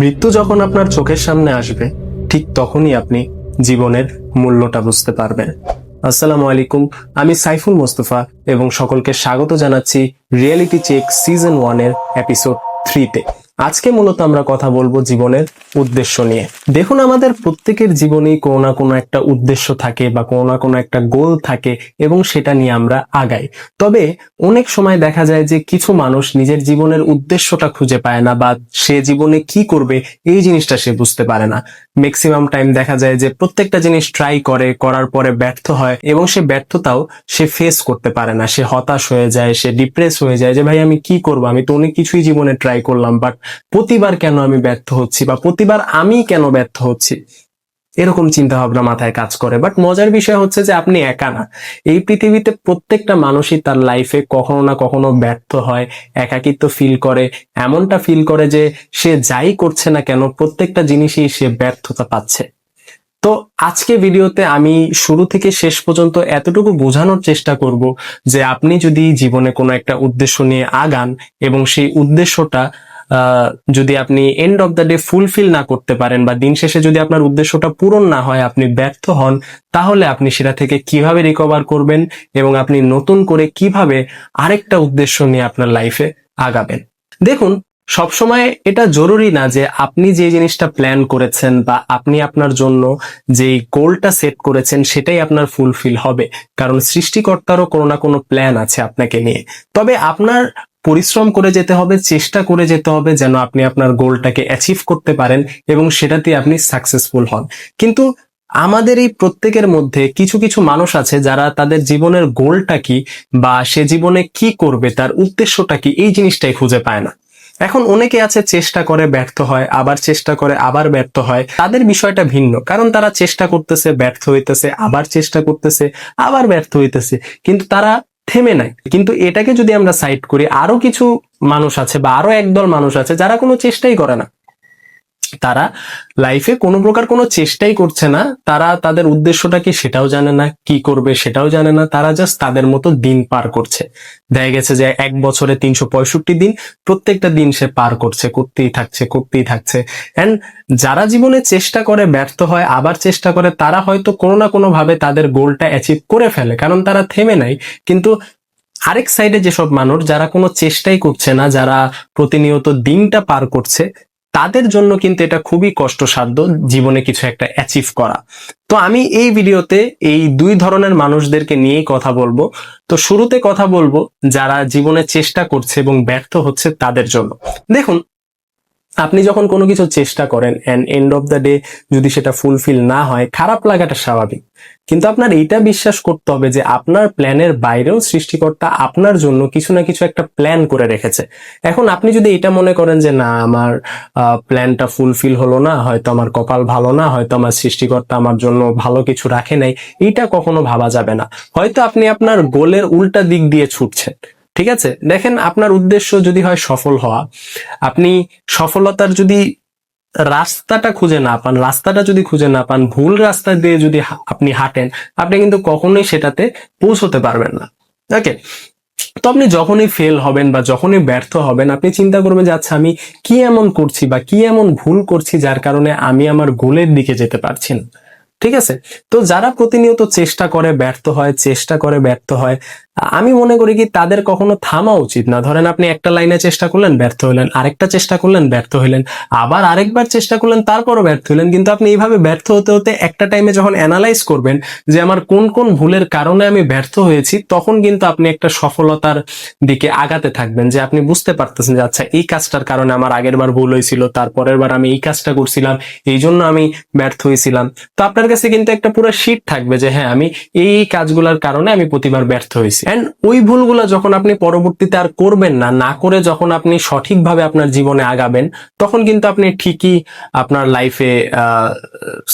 মৃত্যু যখন আপনার চোখের সামনে আসবে, ঠিক তখনই আপনি জীবনের মূল্যটা বুঝতে পারবেন। আসসালামু আলাইকুম, আমি সাইফুল মোস্তফা এবং সকলকে স্বাগত জানাচ্ছি রিয়েলিটি চেক সিজন ওয়ানের এপিসোড থ্রিতে আজকে মূলত আমরা কথা বলব জীবনের উদ্দেশ্য নিয়ে। দেখুন, আমাদের প্রত্যেকের জীবনেই কোনো না কোনো একটা উদ্দেশ্য থাকে বা কোনো না কোনো একটা গোল থাকে এবং সেটা নিয়ে আমরা আগাই। তবে অনেক সময় দেখা যায় যে কিছু মানুষ নিজের জীবনের উদ্দেশ্যটা খুঁজে পায় না বা সে জীবনে কি করবে এই জিনিসটা সে বুঝতে পারে না। ম্যাক্সিমাম টাইম দেখা যায় যে প্রত্যেকটা জিনিস ট্রাই করে, করার পরে ব্যর্থ হয় এবং সে ব্যর্থতাও সে ফেস করতে পারে না। সে হতাশ হয়ে যায়, সে ডিপ্রেস হয়ে যায় যে, ভাই, আমি কি করব? আমি তো অনেক কিছুই জীবনে ট্রাই করলাম বাট প্রতিবার কেন আমি ব্যর্থ হচ্ছি বা প্রতিবার আমি কেন ব্যর্থ হচ্ছি? এরকম চিন্তা ভাবনা মাথায় কাজ করে। বাট মজার বিষয় হচ্ছে যে আপনি একা না। এই পৃথিবীতে প্রত্যেকটা মানুষই তার লাইফে কখনো না কখনো ব্যর্থ হয়, একাকিত্ব ফিল করে। এমনটা ফিল করে যে সে যাই করছে না কেন, প্রত্যেকটা জিনিসেই সে ব্যর্থতা পাচ্ছে। তো আজকে ভিডিওতে আমি শুরু থেকে শেষ পর্যন্ত এতটুকু বোঝানোর চেষ্টা করব যে আপনি যদি জীবনে কোনো একটা উদ্দেশ্য নিয়ে আগান এবং সেই উদ্দেশ্যটা যদি আপনি end of the day fulfil না করতে পারেন বা দিন শেষে যদি আপনার উদ্দেশ্যটা পূরণ না হয়, আপনি ব্যর্থ হন, তাহলে আপনি সেটা থেকে কীভাবে রিকভার করবেন এবং আপনি নতুন করে কীভাবে আরেকটা উদ্দেশ্য নিয়ে আপনার লাইফে আগাবেন? দেখুন, সবসময় এটা জরুরি না যে আপনি যে জিনিসটা প্ল্যান করেছেন বা আপনি আপনার জন্য যে গোলটা সেট করেছেন সেটাই আপনার ফুলফিল হবে। কারণ সৃষ্টিকর্তারও কোনো না কোনো প্ল্যান আছে আপনাকে নিয়ে। তবে আপনার পরিশ্রম করে যেতে হবে, চেষ্টা করে যেতে হবে যেন আপনি আপনার গোলটাকে অ্যাচিভ করতে পারেন এবং সেটাতে আপনি সাকসেসফুল হন। কিন্তু আমাদের এই প্রত্যেকের মধ্যে কিছু কিছু মানুষ আছে যারা তাদের জীবনের গোলটা কি বা সে জীবনে কি করবে, তার উদ্দেশ্যটা কি, এই জিনিসটাই খুঁজে পায় না। এখন অনেকে আছে চেষ্টা করে ব্যর্থ হয়, আবার চেষ্টা করে আবার ব্যর্থ হয়। তাদের বিষয়টা ভিন্ন, কারণ তারা চেষ্টা করতেছে, ব্যর্থ হইতেছে, আবার চেষ্টা করতেছে, আবার ব্যর্থ হইতেছে। কিন্তু তারা থেমে নাই। কিন্তু এটাকে যদি আমরা সাইড করি, আরও কিছু মানুষ আছে বা আরও একদল মানুষ আছে যারা কোনো চেষ্টাই করে না। তারা লাইফে কোনো প্রকার কোনো চেষ্টাই করছে না। তারা তাদের উদ্দেশ্যটা কি সেটাও জানে না, কি করবে সেটাও জানে না। তারা জাস্ট তাদের মতো দিন পার করছে। দেখা গেছে যে এক বছরে তিনশো পঁয়ষট্টি দিন প্রত্যেকটা দিন সে পার করছে, করতেই থাকছে করতেই থাকছে। এন্ড যারা জীবনে চেষ্টা করে ব্যর্থ হয়, আবার চেষ্টা করে, তারা হয়তো কোনো না কোনো ভাবে তাদের গোলটা অ্যাচিভ করে ফেলে, কারণ তারা থেমে নাই। কিন্তু আরেক সাইডে যেসব মানুষ, যারা কোনো চেষ্টাই করছে না, যারা প্রতিনিয়ত দিনটা পার করছে তাদের জন্য কিন্তু এটা খুবই কষ্টসাধ্য জীবনে কিছু একটা অ্যাচিভ করা। তো আমি এই ভিডিওতে এই দুই ধরনের মানুষদেরকে নিয়েই কথা বলব। তো শুরুতে কথা বলব যারা জীবনে চেষ্টা করছে এবং ব্যর্থ হচ্ছে তাদের জন্য। দেখুন আপনি যখন কোনো কিছু চেষ্টা করেন end end of the day যদি সেটা ফুলফিল না হয়, খারাপ লাগাটা স্বাভাবিক। কিন্তু আপনার এইটা বিশ্বাস করতে হবে যে আপনার প্ল্যানের বাইরেও সৃষ্টিকর্তা আপনার জন্য কিছু না কিছু একটা প্ল্যান করে রেখেছে। এখন আপনি যদি এটা মনে করেন যে না, আমার প্ল্যানটা ফুলফিল হলো না, হয়তো আমার কপাল ভালো না, হয়তো আমার সৃষ্টিকর্তা আমার জন্য ভালো কিছু রাখে নাই এটা কখনো ভাবা যাবে না। হয়তো আপনি আপনার গোলের উল্টা দিক দিয়ে ছুটছেন। ঠিক আছে? দেখেন আপনার উদ্দেশ্য যদি হয় সফল হওয়া। আপনি সফলতার যদি রাস্তাটা খুঁজে না পান, রাস্তাটা যদি খুঁজে না পান, ভুল রাস্তা দিয়ে যদি আপনি হাঁটেন, আপনি কিন্তু কখনোই সেটাতে পৌঁছতে পারবেন না। ওকে? তো আপনি যখনই ফেল হবেন বা যখনই ব্যর্থ হবেন, আপনি চিন্তা করবেন যে আচ্ছা আমি কি এমন করছি বা কি এমন ভুল করছি যার কারণে আমি আমার গোলের দিকে যেতে পারছি না? ঠিক আছে? তো যারা প্রতিনিয়ত চেষ্টা করে ব্যর্থ হয়, চেষ্টা করে ব্যর্থ হয়, আমি মনে করি কি তাদের কখনো থামা উচিত না। ধরেন আপনি একটা লাইনে চেষ্টা করলেন, ব্যর্থ হলেন, আরেকটা চেষ্টা করলেন, ব্যর্থ হলেন, আবার আরেকবার চেষ্টা করলেন, তারপরও ব্যর্থ হলেন। কিন্তু আপনি এইভাবে ব্যর্থ হতে হতে একটা টাইমে যখন অ্যানালাইজ করবেন যে আমার কোন কোন ভুলের কারণে আমি ব্যর্থ হয়েছি, তখন কিন্তু আপনি একটা সফলতার দিকে আগাতে থাকবেন যে আপনি বুঝতে পারতেছেন যে আচ্ছা এই কাজটার কারণে আমার আগের বার ভুল হয়েছিল, তারপরের বার আমি এই কাজটা করছিলাম এই জন্য আমি ব্যর্থ হয়েছিলাম। তো আপনার কাছে কিন্তু একটা পুরো শিট থাকবে যে হ্যাঁ আমি এই কাজগুলোর কারণে আমি প্রতিবার ব্যর্থ হয়েছি। এন্ড ওই ভুলগুলো যখন আপনি পরবর্তীতে আর করবেন না না করে যখন আপনি সঠিকভাবে আপনার জীবনে আগাবেন, তখন কিন্তু আপনি ঠিকই আপনার লাইফে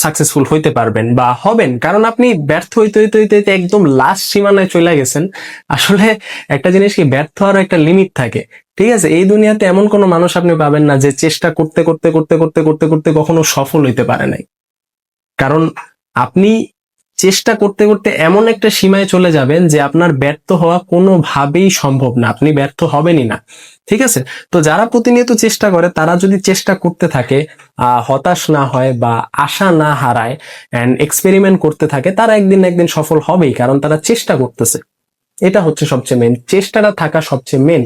সাকসেসফুল হইতে পারবেন বা হবেন। কারণ আপনি ব্যর্থ হইতে হইতে হইতে হইতে একদম লাস্ট সীমানায় চলে গেছেন। আসলে একটা জিনিস কি, ব্যর্থ হওয়ার একটা লিমিট থাকে। ঠিক আছে, এই দুনিয়াতে এমন কোনো মানুষ আপনি পাবেন না যে চেষ্টা করতে করতে করতে করতে করতে করতে কখনো সফল হইতে পারে নাই। কারণ আপনি চেষ্টা করতে করতে এমন একটা সীমায় চলে যাবেন যে আপনার ব্যর্থ হওয়া কোনোভাবেই সম্ভব না। আপনি ব্যর্থ হবেনই না। ঠিক আছে? তো যারা প্রতিনিয়ত চেষ্টা করে, তারা যদি চেষ্টা করতে থাকে হতাশ না হয় বা আশা না হারায় অ্যান্ড এক্সপেরিমেন্ট করতে থাকে, তারা একদিন না একদিন সফল হবেই, কারণ তারা চেষ্টা করতেছে। এটা হচ্ছে সবচেয়ে মেন চেষ্টাটা থাকা সবচেয়ে মেন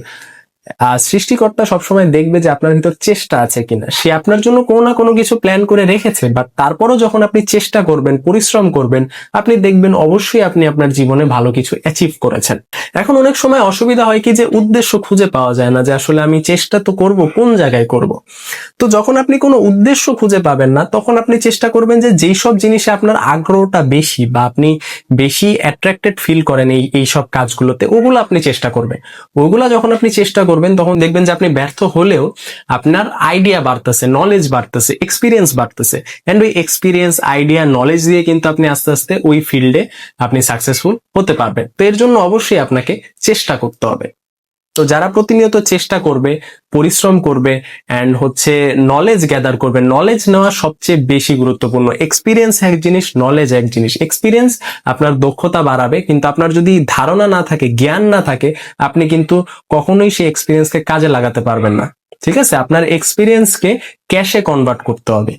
সৃষ্টিকর্তা সবসময় দেখবে যে আপনার ভিতর চেষ্টা আছে কিনা। সে আপনার জন্য কোনো না কোনো কিছু প্ল্যান করে রেখেছে বাট তারপরও যখন আপনি চেষ্টা করবেন, পরিশ্রম করবেন, আপনি দেখবেন অবশ্যই আপনি আপনার জীবনে ভালো কিছু অ্যাচিভ করেছেন। এখন অনেক সময় অসুবিধা হয় কি যে উদ্দেশ্য খুঁজে পাওয়া যায় না যে আসলে আমি চেষ্টা তো করব, কোন জায়গায় করব। তো যখন আপনি কোনো উদ্দেশ্য খুঁজে পাবেন না, তখন আপনি চেষ্টা করবেন যে যেই সব জিনিসে আপনার আগ্রহটা বেশি বা আপনি বেশি অ্যাট্রাক্টেড ফিল করেন এই এই সব কাজগুলোতে, ওগুলো আপনি চেষ্টা করবেন। ওগুলা যখন আপনি চেষ্টা করবেন তখন দেখবেন যে আপনি ব্যর্থ হলেও আপনার আইডিয়া বাড়তেছে নলেজ বাড়তেছে এক্সপিরিয়েন্স বাড়তেছে। অ্যান্ড ওই এক্সপিরিয়েন্স আইডিয়া নলেজ দিয়ে কিন্তু আপনি আস্তে আস্তে ওই ফিল্ডে আপনি সাকসেসফুল হতে পারবেন। তো এর জন্য অবশ্যই আপনাকে চেষ্টা করতে হবে। তো যারা প্রতিনিয়ত চেষ্টা করবে, পরিশ্রম করবে অ্যান্ড হচ্ছে নলেজ গ্যাদার করবে নলেজ নেওয়া সবচেয়ে বেশি গুরুত্বপূর্ণ। এক্সপিরিয়েন্স এক জিনিস নলেজ এক জিনিস। এক্সপিরিয়েন্স আপনার দক্ষতা বাড়াবে, কিন্তু আপনার যদি ধারণা না থাকে, জ্ঞান না থাকে, আপনি কিন্তু কখনোই সেই এক্সপিরিয়েন্সকে কাজে লাগাতে পারবেন না। ঠিক আছে? আপনার এক্সপিরিয়েন্সকে ক্যাশে কনভার্ট করতে হবে।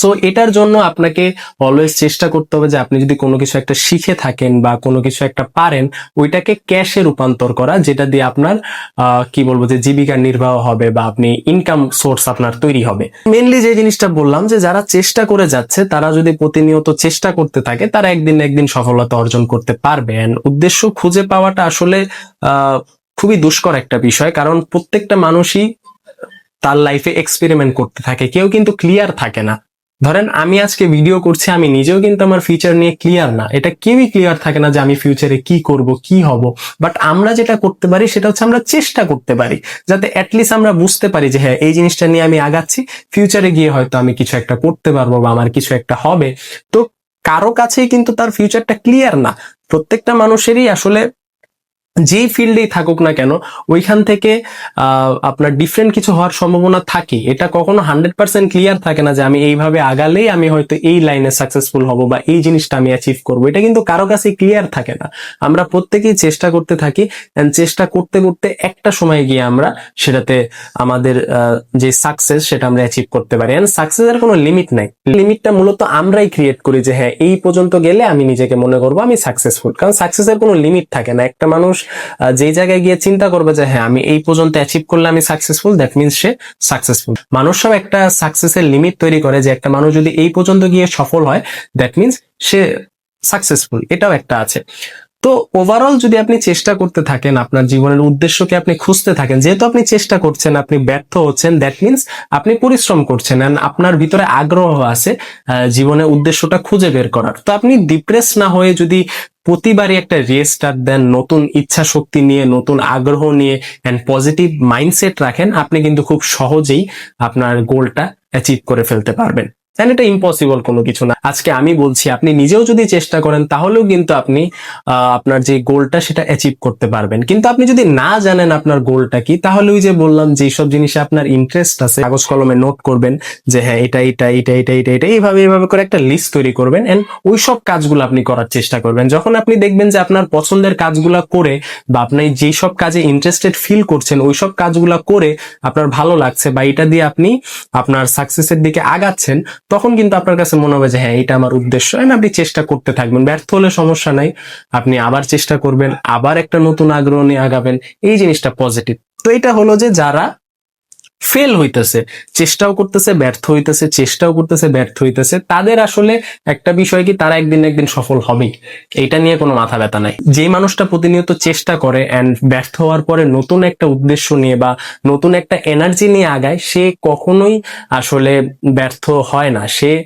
সো এটার জন্য আপনাকে অলওয়েজ চেষ্টা করতে হবে যে আপনি যদি কোনো কিছু একটা শিখে থাকেন বা কোনো কিছু একটা পারেন, ওইটাকে ক্যাশে রূপান্তর করা, যেটা দিয়ে আপনার কি বলব যে জীবিকা নির্বাহ হবে বা আপনি ইনকাম সোর্স আপনার তৈরি হবে। মেনলি যে জিনিসটা বললাম যে যারা চেষ্টা করে যাচ্ছে, তারা যদি প্রতিনিয়ত চেষ্টা করতে থাকে, তারা একদিন একদিন সফলতা অর্জন করতে পারবে। উদ্দেশ্য খুঁজে পাওয়াটা আসলে খুবই দুষ্কর একটা বিষয়, কারণ প্রত্যেকটা মানুষই তার লাইফে এক্সপেরিমেন্ট করতে থাকে। কেউ কিন্তু ক্লিয়ার থাকে না। ধরেন আমি আজকে ভিডিও করছি, আমি নিজেও কিন্তু আমার ফিউচার নিয়ে ক্লিয়ার না। এটা কেউই ক্লিয়ার থাকে না যে আমি ফিউচারে কি করব, কি হব। বাট আমরা যেটা করতে পারি, সেটা হচ্ছে আমরা চেষ্টা করতে পারি। যাতে অ্যাটলিস্ট আমরা বুঝতে পারি যে হ্যাঁ এই জিনিসটা নিয়ে আমি আগাচ্ছি। ফিউচারে গিয়ে হয়তো আমি কিছু একটা করতে পারব বা আমার কিছু একটা হবে। তো কারও কাছেই কিন্তু তার ফিউচারটা ক্লিয়ার না। প্রত্যেকটা মানুষেরই আসলে যেই ফিল্ডেই থাকুক না কেন, ওইখান থেকে আপনার ডিফারেন্ট কিছু হওয়ার সম্ভাবনা থাকে। এটা কখনো হান্ড্রেড পার্সেন্ট ক্লিয়ার থাকে না যে আমি এইভাবে আগালেই আমি হয়তো এই লাইনে সাকসেসফুল হব বা এই জিনিসটা আমি অ্যাচিভ করব। এটা কিন্তু কারও কাছে ক্লিয়ার থাকে না। আমরা প্রত্যেকেই চেষ্টা করতে থাকি চেষ্টা করতে করতে একটা সময় গিয়ে আমরা সেটাতে আমাদের যে সাকসেস সেটা আমরা অ্যাচিভ করতে পারি। এন্ড সাকসেসের কোনো লিমিট নাই। লিমিটটা মূলত আমরাই ক্রিয়েট করি যে হ্যাঁ এই পর্যন্ত গেলে আমি নিজেকে মনে করব আমি সাকসেসফুল কারণ সাকসেসের কোনো লিমিট থাকে না। একটা মানুষ যেই জায়গায় গিয়ে চিন্তা করবে যে হ্যাঁ আমি এই পর্যন্ত অ্যাচিভ করলে আমি সাকসেসফুল দ্যাট মিনস সে সাকসেসফুল মানুষ সব একটা সাকসেসের লিমিট তৈরি করে যে, একটা মানুষ যদি এই পর্যন্ত গিয়ে সফল হয় দ্যাট মিনস সে সাকসেসফুল এটাও একটা আছে। তো ওভারঅল যদি আপনি চেষ্টা করতে থাকেন, আপনার জীবনের উদ্দেশ্যকে আপনি খুঁজতে থাকেন, যেহেতু আপনি চেষ্টা করছেন, আপনি ব্যর্থ হচ্ছেন দ্যাট মিনস আপনি পরিশ্রম করছেন and আপনার ভিতরে আগ্রহ আছে জীবনের উদ্দেশ্যটা খুঁজে বের করার। তো আপনি ডিপ্রেস না হয়ে যদি প্রতিবারই একটা রিস্টার্ট দেন, নতুন ইচ্ছা শক্তি নিয়ে, নতুন আগ্রহ নিয়ে অ্যান্ড পজিটিভ মাইন্ডসেট রাখেন, আপনি কিন্তু খুব সহজেই আপনার গোলটা অ্যাচিভ করে ফেলতে পারবেন। And এটা ইম্পসিবল কোনো কিছু না। আজকে আমি বলছি, আপনি নিজেও যদি চেষ্টা করেন, তাহলেও কিন্তু আপনি আপনার যে গোলটা সেটা অ্যাচিভ করতে পারবেন। কিন্তু আপনি যদি না জানেন আপনার গোলটা কি, তাহলে ওই যে বললাম যে সব জিনিসে আপনার ইন্টারেস্ট আছে, কাগজ কলমে নোট করবেন যে হ্যাঁ এটা এটা এটা এটা এটা এটা, এইভাবে এইভাবে করে একটা লিস্ট তৈরি করবেন এন্ড ওই সব কাজগুলো আপনি করার চেষ্টা করবেন। যখন আপনি দেখবেন যে আপনার পছন্দের কাজগুলো করে বা আপনি যেই সব কাজে ইন্টারেস্টেড ফিল করছেন ওই সব কাজগুলো করে আপনার ভালো লাগছে বা এটা দিয়ে আপনি আপনার সাকসেসের দিকে আগাচ্ছেন তখন কিন্তু আপনার কাছে মনে হবে যে হ্যাঁ এটা আমার উদ্দেশ্য। এন্ড আপনি চেষ্টা করতে থাকবেন। ব্যর্থ হলে সমস্যা নাই। আপনি আবার চেষ্টা করবেন, আবার একটা নতুন আগ্রহ নিয়ে আগাবেন। এই জিনিসটা পজিটিভ তো এটা হলো যে, যারা ফেল হইতেছে, চেষ্টাও করতেছে, ব্যর্থ হইতেছে, চেষ্টাও করতেছে, ব্যর্থ হইতেছে। তাদের আসলে একটা বিষয় কি, তারা একদিন একদিন সফল হবেই। এটা নিয়ে কোনো মাথা ব্যথা নাই। যে মানুষটা প্রতিনিয়ত চেষ্টা করে এন্ড ব্যর্থ হওয়ার পরে নতুন একটা উদ্দেশ্য নিয়ে বা নতুন একটা এনার্জি নিয়ে আগায়, সে কখনোই আসলে ব্যর্থ হয় না। সে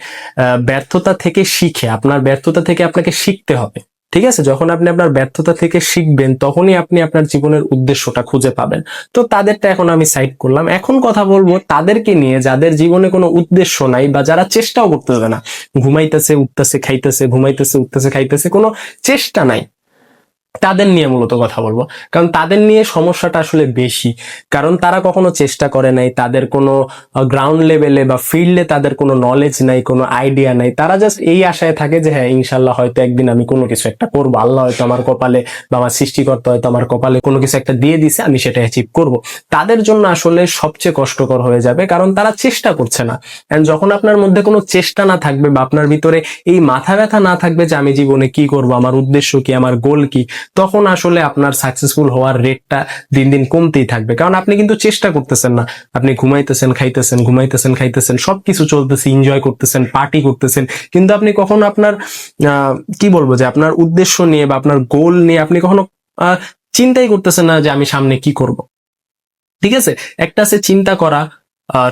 ব্যর্থতা থেকে শিখে, আপনার ব্যর্থতা থেকে আপনাকে শিখতে হবে। ঠিক আছে? যখন আপনি আপনার ব্যর্থতা থেকে শিখবেন, তখনই আপনি আপনার জীবনের উদ্দেশ্যটা খুঁজে পাবেন। তো তাদেরটা এখন আমি সাইড করলাম। এখন কথা বলব তাদেরকে নিয়ে যাদের জীবনে কোনো উদ্দেশ্য নাই বা যারা চেষ্টাও করতেছে না। ঘুমাইতেছে, উঠতেছে, খাইতেছে, ঘুমাইতেছে, উঠতেছে, খাইতেছে, কোনো চেষ্টা নাই। তাদের নিয়ে মূলত কথা বলব। কারণ তাদের নিয়ে সমস্যাটা আসলে বেশি। কারণ তারা কখনো চেষ্টা করে নাই, তাদের কোনো গ্রাউন্ড লেভেলে বা ফিল্ডে তাদের কোনো নলেজ নাই, কোনো আইডিয়া নাই। তারা জাস্ট এই আশায় থাকে যে হ্যাঁ ইনশাল্লাহ হয়তো একদিন আমি কোনো কিছু একটা করব। আল্লাহ হয়তো আমার কপালে বা আমার সৃষ্টিকর্তা হয়তো আমার কপালে কোনো কিছু একটা দিয়ে দিছে, আমি সেটা অ্যাচিভ করব। তাদের জন্য আসলে সবচেয়ে কষ্টকর হয়ে যাবে, কারণ তারা চেষ্টা করছে না। এন্ড যখন আপনার মধ্যে কোনো চেষ্টা না থাকবে বা আপনার ভিতরে এই মাথা ব্যথা না থাকবে যে, আমি জীবনে কি করব, আমার উদ্দেশ্য কি, আমার গোল কি তখন আসলে আপনার সাকসেসফুল হওয়ার রেটটা দিন দিন কমতেই থাকবে। কারণ আপনি কিন্তু চেষ্টা করতেছেন না। আপনি ঘুমাইতেছেন, খাইতেছেন ঘুমাইতেছেন, খাইতেছেন, সবকিছু চলতেছে এনজয় করতেছেন পার্টি করতেছেন। কিন্তু আপনি কখনো আপনার কি বলব যে আপনার উদ্দেশ্য নিয়ে বা আপনার গোল নিয়ে আপনি কখনো চিন্তাই করতেছেন না যে আমি সামনে কি করব। ঠিক আছে? একটা আছে চিন্তা করা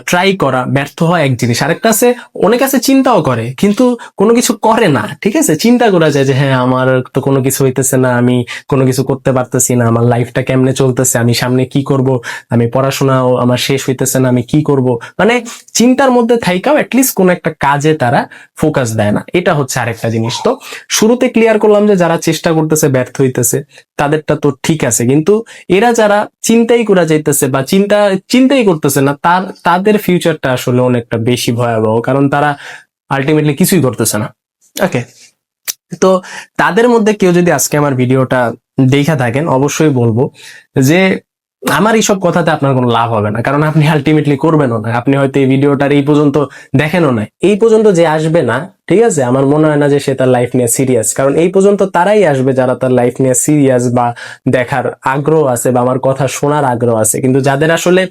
ট্রাই করা ব্যর্থ হওয়া এক জিনিস। আরেকটা আছে, অনেক আছে চিন্তাও করে, কিন্তু কোনো কিছু করে না, ঠিক আছে? চিন্তা করা যায় যে হ্যাঁ আমার তো কোনো কিছু হইতেছে না, আমি কোনো কিছু করতে পারতেছি না, আমার লাইফটা কেমনে চলতেছে, আমি সামনে কি করব, আমি পড়াশোনাও আমার শেষ হইতেছে না, আমি কি করব? মানে চিন্তার মধ্যে থাইকাও অ্যাটলিস্ট কোনো একটা কাজে তারা ফোকাস দেয় না। এটা হচ্ছে আরেকটা জিনিস। তো শুরুতে ক্লিয়ার করলাম যে, যারা চেষ্টা করতেছে, ব্যর্থ হইতেছে তাদেরটা তো ঠিক আছে। কিন্তু এরা যারা চিন্তাই করা যাইতেছে বা চিন্তা, চিন্তাই করতেছে না, তার, তাদের ফিউচারটা আসলে অনেকটা বেশি ভয়াবহ, কারণ তারা আলটিমেটলি কিছুই করতেছে না। ওকে তো তাদের মধ্যে কেউ যদি আজকে আমার ভিডিওটা দেখা থাকেন, অবশ্যই বলব যে আমার এইসব কথাতে আপনার কোনো লাভ হবে না, কারণ আপনি আলটিমেটলি করবেনও না, আপনি হয়তো এই ভিডিওটার এই পর্যন্ত দেখেনও না এই পর্যন্ত যে আসবে না, ঠিক আছে, আমার মনে হয় না যে সে তার লাইফ নিয়ে সিরিয়াস কারণ এই পর্যন্ত তারাই আসবে যারা তার লাইফ নিয়ে সিরিয়াস বা দেখার আগ্রহ আছে বা আমার কথা শোনার আগ্রহ আছে। কিন্তু যাদের আসলে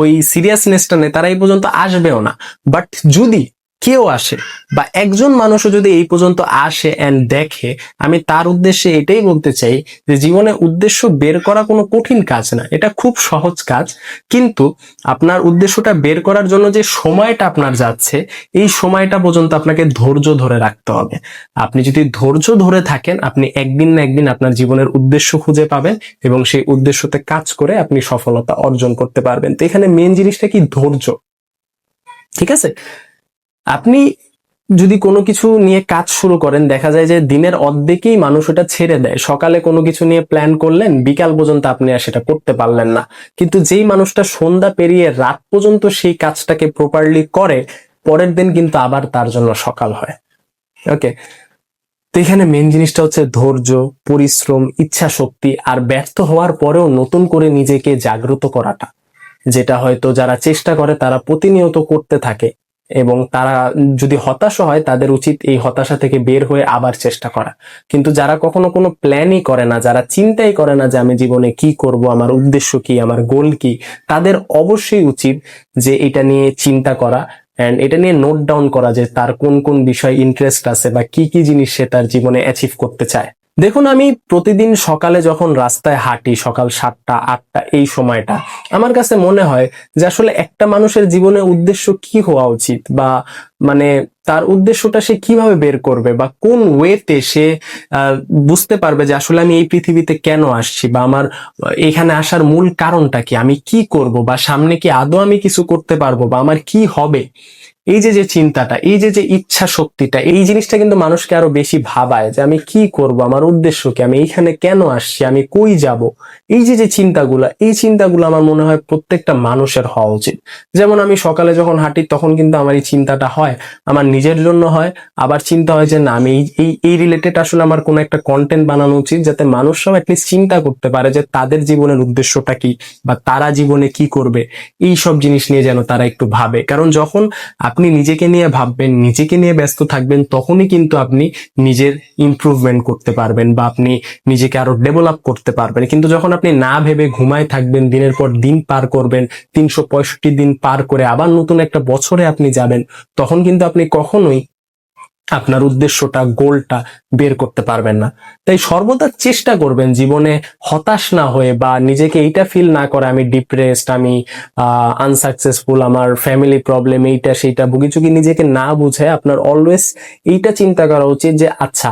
ওই সিরিয়াসনেসটা নেই, তারা এই পর্যন্ত আসবেও না। বাট যদি কেউ আসে বা একজন মানুষও যদি এই পর্যন্ত আসে অ্যান্ড দেখে, আমি তার উদ্দেশ্যে এটাই বলতে চাই যে জীবনে উদ্দেশ্য বের করা কোনো কঠিন কাজ না, এটা খুব সহজ কাজ। কিন্তু আপনার উদ্দেশ্যটা বের করার জন্য যে সময়টা আপনার যাচ্ছে, এই সময়টা পর্যন্ত আপনাকে ধৈর্য ধরে রাখতে হবে। আপনি যদি ধৈর্য ধরে থাকেন, আপনি একদিন না একদিন আপনার জীবনের উদ্দেশ্য খুঁজে পাবেন এবং সেই উদ্দেশ্যতে কাজ করে আপনি সফলতা অর্জন করতে পারবেন। তো এখানে মেন জিনিসটা কি? ধৈর্য। ঠিক আছে? আপনি যদি কোনো কিছু নিয়ে কাজ শুরু করেন, দেখা যায় যে দিনের অর্ধেকেই মানুষ ওটা ছেড়ে দেয়। সকালে কোনো কিছু নিয়ে প্ল্যান করলেন, বিকাল পর্যন্ত আপনি আর সেটা করতে পারলেন না। কিন্তু যেই মানুষটা সন্ধ্যা পেরিয়ে রাত পর্যন্ত সেই কাজটাকে প্রপারলি করে, পরের দিন কিন্তু আবার তার জন্য সকাল হয়। ওকে তো এখানে মেন জিনিসটা হচ্ছে ধৈর্য, পরিশ্রম, ইচ্ছা শক্তি আর ব্যর্থ হওয়ার পরেও নতুন করে নিজেকে জাগ্রত করাটা। যেটা হয়তো যারা চেষ্টা করে, তারা প্রতিনিয়ত করতে থাকে। এবং তারা যদি হতাশ হয়, তাদের উচিত এই হতাশা থেকে বের হয়ে আবার চেষ্টা করা। কিন্তু যারা কখনো কোনো প্ল্যানই করে না, যারা চিন্তাই করে না যে আমি জীবনে কি করব, আমার উদ্দেশ্য কি, আমার গোল কি, তাদের অবশ্যই উচিত যে এটা নিয়ে চিন্তা করা এন্ড এটা নিয়ে নোট ডাউন করা যে তার কোন কোন বিষয় ইন্টারেস্ট আছে বা কি কি জিনিস সে তার জীবনে অ্যাচিভ করতে চায়। দেখুন, আমি প্রতিদিন সকালে যখন রাস্তায় হাঁটি, সকাল সাতটা, আটটা, এই সময়টা, আমার কাছে মনে হয় যে আসলে একটা মানুষের জীবনে উদ্দেশ্য কি হওয়া উচিত বা মানে তার উদ্দেশ্যটা সে কীভাবে বের করবে বা কোন ওয়েতে সে বুঝতে পারবে যে আসলে আমি এই পৃথিবীতে কেন আসছি বা আমার, এখানে আসার মূল কারণটা কি? আমি কি করব বা সামনে কি আদৌ আমি কিছু করতে পারব বা আমার কি হবে? এই যে যে চিন্তাটা, এই যে যে ইচ্ছা শক্তিটা, এই জিনিসটা কিন্তু মানুষকে আরও বেশি ভাবায় যে আমি কি করব, আমার উদ্দেশ্য কি, আমি এইখানে কেন আসছি, আমি কই যাব? এই যে যে চিন্তাগুলো, এই চিন্তাগুলো আমার মনে হয় প্রত্যেকটা মানুষের হওয়া উচিত। যেমন আমি সকালে যখন হাঁটি তখন কিন্তু আমার এই চিন্তাটা হয়, আমার নিজের জন্য হয়, আবার চিন্তা হয় যে না, আমি এই- এই রিলেটেড আসলে আমার কোনো একটা কন্টেন্ট বানানো উচিত যাতে মানুষরাও অ্যাটলিস্ট চিন্তা করতে পারে যে তাদের জীবনের উদ্দেশ্যটা কি, বা তারা জীবনে কি করবে, এই সব জিনিস নিয়ে যেন তারা একটু ভাবে। কারণ যখন আপনি নিজেকে নিয়ে ভাববেন, নিজেকে নিয়ে ব্যস্ত থাকবেন, তখনই কিন্তু আপনি নিজের ইম্প্রুভমেন্ট করতে পারবেন বা আপনি নিজেকে আরও ডেভেলপ করতে পারবেন। কিন্তু যখন আপনি না ভেবে ঘুমায় থাকবেন, দিনের পর দিন পার করবেন, তিনশো পঁয়ষট্টি দিন পার করে আবার নতুন একটা বছরে আপনি যাবেন, তখন কিন্তু আপনি কখনোই আপনার উদ্দেশ্যটা গোলটা বের করতে পারবেন না। তাই সর্বদা চেষ্টা করবেন জীবনে হতাশ না হয়ে বা নিজেকে এইটা ফিল না করে, আমি ডিপ্রেসড আমি আনসাকসেসফুল আমার ফ্যামিলি প্রবলেম এইটা, সেইটা, ভুগিচুগি নিজেকে না বুঝে আপনার অলওয়েজ এইটা চিন্তা করা উচিত যে আচ্ছা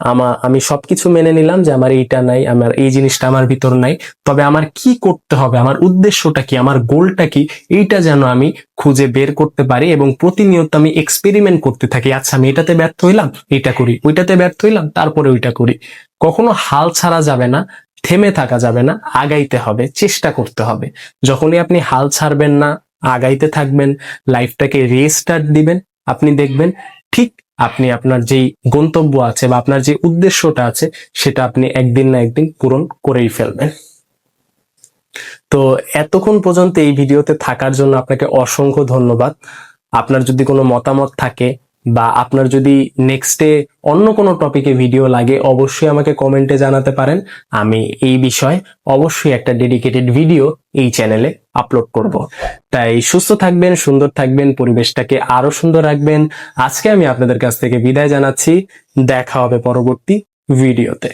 আমার আমি সবকিছু মেনে নিলাম যে আমার এইটা নাই, আমার এই জিনিসটা আমার ভিতর নাই। তবে আমার কি করতে হবে? আমার উদ্দেশ্যটা কি? আমার গোলটা কি? এইটা যেন আমি খুঁজে বের করতে পারি এবং প্রতিনিয়ত আমি এক্সপেরিমেন্ট করতে থাকি। আচ্ছা আমি এটাতে ব্যর্থ হইলাম এটা করি। ওইটাতে ব্যর্থ হইলাম, তারপরে ওইটা করি। কখনো হাল ছাড়া যাবে না, থেমে থাকা যাবে না, আগাইতে হবে, চেষ্টা করতে হবে। যখনই আপনি হাল ছাড়বেন না, আগাইতে থাকবেন লাইফটাকে রেস্টার্ট দিবেন, আপনি দেখবেন ঠিক আপনি আপনার যেই গন্তব্য আছে বা আপনার যে উদ্দেশ্যটা আছে, সেটা আপনি একদিন না একদিন পূরণ করেই ফেলবেন। তো এতক্ষণ পর্যন্ত এই ভিডিওতে থাকার জন্য আপনাকে অসংখ্য ধন্যবাদ। আপনার যদি কোনো মতামত থাকে বা আপনার যদি নেক্সটে অন্য কোনো টপিকে ভিডিও লাগে, অবশ্যই আমাকে কমেন্টে জানাতে পারেন। আমি এই বিষয়ে অবশ্যই একটা ডেডিকেটেড ভিডিও এই চ্যানেলে আপলোড করব। তাই সুস্থ থাকবেন, সুন্দর থাকবেন, পরিবেশটাকে আরও সুন্দর রাখবেন। আজকে আমি আপনাদের কাছ থেকে বিদায় জানাচ্ছি। দেখা হবে পরবর্তী ভিডিওতে